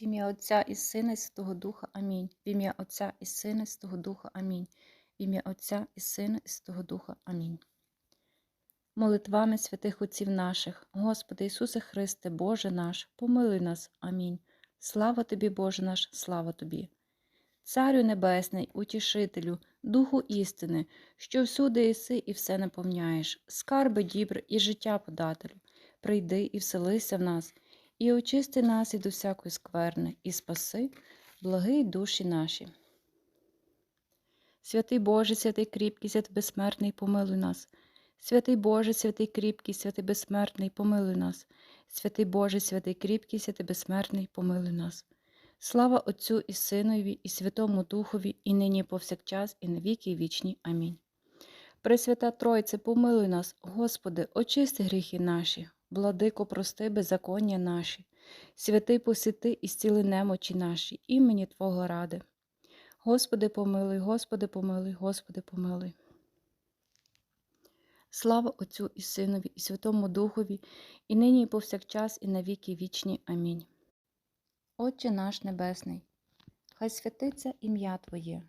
В ім'я Отця і Сина, і Святого Духа. Амінь. В ім'я Отця і Сина, і Святого Духа. Амінь. В ім'я Отця і Сина, і Святого Духа. Амінь. Молитвами святих Отців наших, Господи Ісусе Христе, Боже наш, помилуй нас. Амінь. Слава Тобі, Боже наш, слава Тобі. Царю Небесний, Утішителю, Духу істини, що всюди єси і все наповняєш, скарби дібр і життя подателю, прийди і вселися в нас, і очисти нас від усякої скверни, і спаси, благий душі наші. Святий Боже, святий кріпкий, святий безсмертний, помилуй нас. Святий Боже, святий кріпкий, святий безсмертний, помилуй нас. Святий Боже, святий кріпкий, святий безсмертний, помилуй нас. Слава Отцю і Синові, і Святому Духові, і нині, і повсякчас, і на віки вічні. Амінь. Пресвята Тройце, помилуй нас, Господи, очисти гріхи наші, владико, прости беззаконня наші, святий посіти і зціли немочі наші, імені Твого ради. Господи, помилуй, Господи, помилуй, Господи, помилуй. Слава Отцю і Синові, і Святому Духові, і нині, і повсякчас, і на віки вічні. Амінь. Отче наш Небесний, хай святиться ім'я Твоє,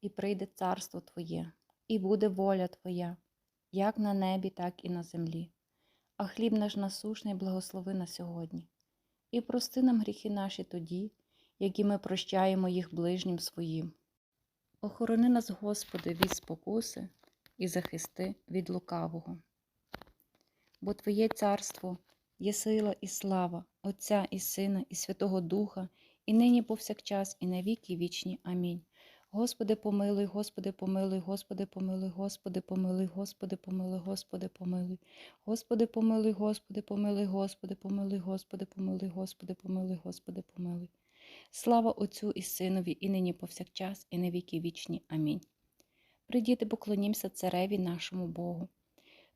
і прийде царство Твоє, і буде воля Твоя, як на небі, так і на землі. А хліб наш насушний благослови на сьогодні, і прости нам гріхи наші тоді, які ми прощаємо їх ближнім своїм. Охорони нас, Господи, від спокуси і захисти від лукавого. Бо Твоє царство є сила і слава Отця і Сина, і Святого Духа, і нині повсякчас, і на віки вічні. Амінь. Господи, помилуй, Господи, помилуй, Господи, помилуй, Господи, помилуй, Господи, помилуй, Господи, помилуй. Господи, помилуй, Господи, помилуй, Господи, помилуй, Господи, помилуй, Господи, помилуй, Господи, помилуй. Слава Отцю і Синові, і нині повсякчас, і на віки вічні. Амінь. Придіти поклонімся цареві нашому Богу.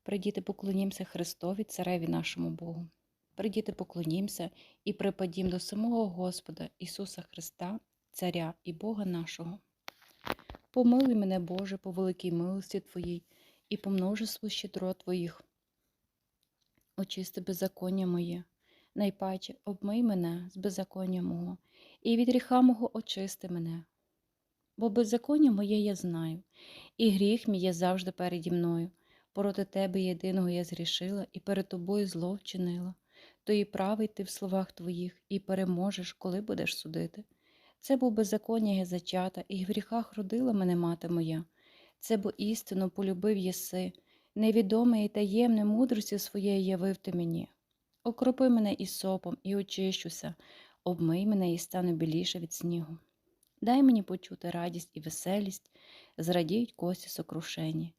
Придіти поклонімся Христові, цареві нашому Богу. Придіти поклонімся і припадім до самого Господа Ісуса Христа, Царя і Бога нашого. Помилуй мене, Боже, по великій милості Твоїй і по множеству щедро Твоїх. Очисти беззаконня моє, найпаче обмий мене з беззаконня мого, і від гріха мого очисти мене. Бо беззаконня моє я знаю, і гріх мій є завжди переді мною. Проти тебе єдиного я зрішила і перед тобою зло вчинила. То і правий ти в словах твоїх, і переможеш, коли будеш судити. Це бо беззаконня я зачата, і в гріхах родила мене мати моя. Це бо істину полюбив єси, невідоме і таємне мудрості своєї явив ти мені. Окропи мене і сопом, і очищуся, обмий мене і стану біліше від снігу. Дай мені почути радість і веселість, зрадіють кості сокрушені.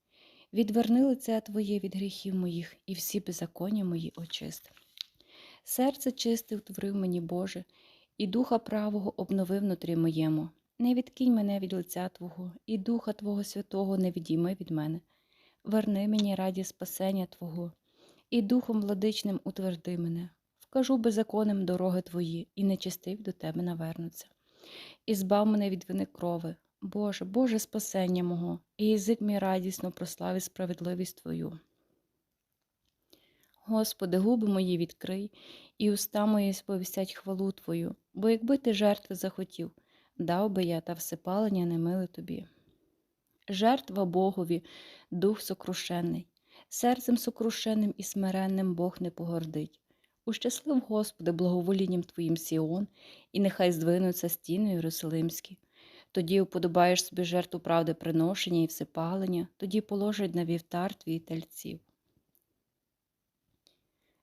Відверни лице Твоє від гріхів моїх, і всі беззаконня мої очисти. Серце чисте утворив мені, Боже, і духа правого обновив внутрі моєму. Не відкинь мене від лиця Твого, і Духа Твого Святого не відійми від мене. Верни мені раді спасення Твого, і духом владичним утверди мене. Вкажу беззаконним дороги Твої, і нечистив до Тебе навернуться. І збав мене від вини крови, Боже, Боже спасення мого, і язик мій радісно прославить справедливість Твою. Господи, губи мої відкрий, і уста мої сповістять хвалу Твою, бо якби ти жертви захотів, дав би я та всепалення не миле тобі. Жертва Богові, дух сокрушений, серцем сокрушеним і смиренним Бог не погордить. Ущаслив, Господи, благоволінням Твоїм Сіон, і нехай здвинуться стіни Єрусалимські. Тоді уподобаєш собі жертву правди приношення і всепалення, тоді положать на вівтар твій тельців.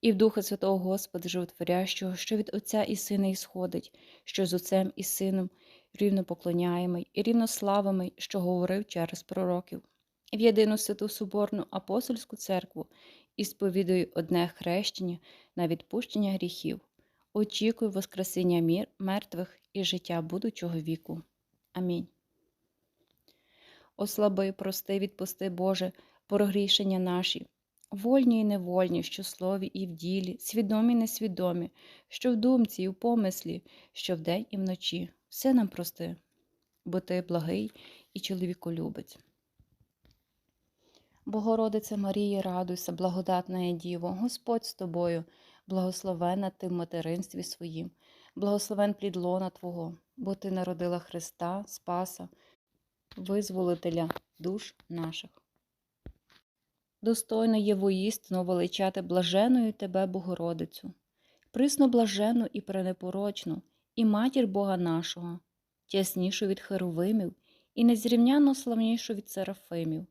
І в Духа Святого Господа Животворящого, що від Отця і Сина ісходить, що з Отцем і Сином рівно поклоняємий і рівнославимий, що говорив через пророків, в єдину святу Соборну апостольську церкву і сповідую одне хрещення на відпущення гріхів, очікую Воскресіння мір мертвих і життя будучого віку. Амінь. Ослаби, прости, відпусти, Боже, прогрішення наші, вольні і невольні, що слові і в ділі, свідомі і несвідомі, що в думці і в помислі, що вдень і вночі. Все нам прости, бо ти благий і чоловіколюбець. Богородице Марія, радуйся, благодатна Діво, Господь з тобою, благословена ти в материнстві своїм, благословен плід лона Твого, бо ти народила Христа, Спаса, визволителя душ наших. Достойно є воістину величати блаженою тебе, Богородицю, присно блажену і пренепорочну, і матір Бога нашого, тяснішу від херовимів і незрівняно славнішу від серафимів,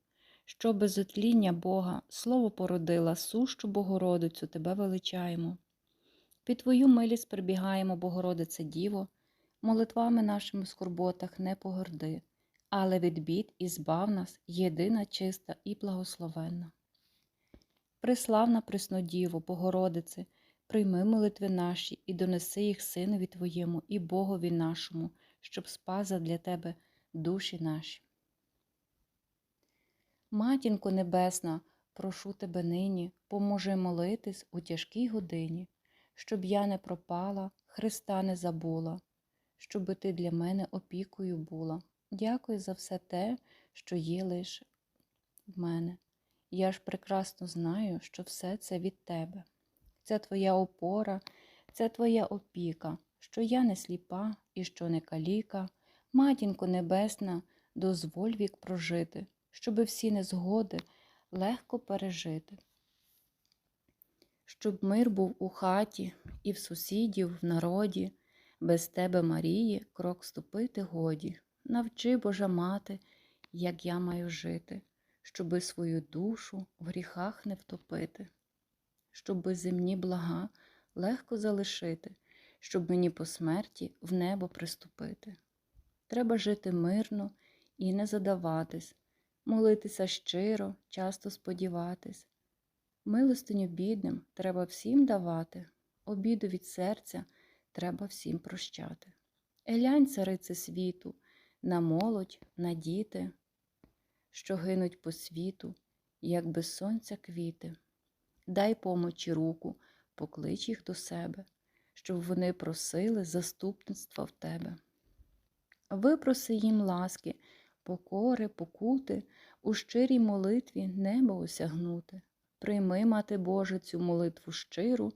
що без отління Бога слово породила, сущу Богородицю тебе величаємо. Під Твою милість прибігаємо, Богородице Діво, молитвами нашими в скорботах не погорди, але від бід і збав нас єдина чиста і благословенна. Приславна Преснодіво, Богородице, прийми молитви наші і донеси їх Синові Твоєму і Богові нашому, щоб спаза для Тебе душі наші. Матінко Небесна, прошу Тебе нині, поможи молитись у тяжкій годині, щоб я не пропала, Христа не забула, щоби Ти для мене опікою була. Дякую за все те, що є лише в мене. Я ж прекрасно знаю, що все це від Тебе. Це Твоя опора, це Твоя опіка, що я не сліпа і що не каліка. Матінко Небесна, дозволь вік прожити, щоби всі незгоди легко пережити. Щоб мир був у хаті і в сусідів, в народі, без тебе, Марії, крок ступити годі. Навчи, Божа мати, як я маю жити, щоби свою душу в гріхах не втопити, щоби земні блага легко залишити, щоб мені по смерті в небо приступити. Треба жити мирно і не задаватись, молитися щиро, часто сподіватись. Милостиню бідним треба всім давати, обіду від серця треба всім прощати. Елянь, царице світу, на молодь, на діти, що гинуть по світу, як без сонця квіти. Дай помочі руку, поклич їх до себе, щоб вони просили заступництва в тебе. Випроси їм ласки, покори, покути, у щирій молитві небо осягнути. Прийми, Мати Божа, цю молитву щиру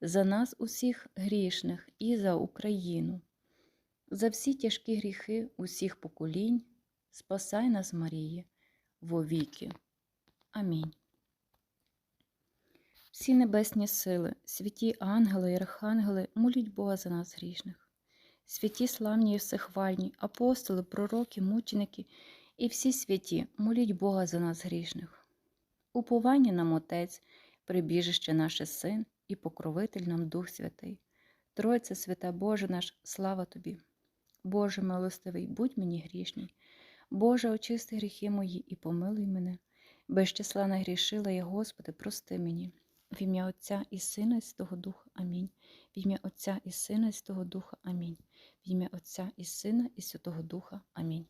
за нас усіх грішних і за Україну. За всі тяжкі гріхи усіх поколінь, спасай нас, Марії, вовіки. Амінь. Всі небесні сили, святі ангели і архангели, моліть Бога за нас грішних, святі славні і всехвальні, апостоли, пророки, мученики і всі святі, моліть Бога за нас грішних. Уповання нам Отець, прибіжище наше Син і покровитель нам Дух Святий. Тройце свята Боже наш, слава Тобі! Боже милостивий, будь мені грішний. Боже, очисти гріхи мої і помилуй мене. Без числа нагрішила я, Господи, прости мені. В ім'я Отця і Сина, і Святого Духа. Амінь. В ім'я Отця і Сина, і Святого Духа. Амінь. В ім'я Отця і Сина, і Святого Духа. Амінь.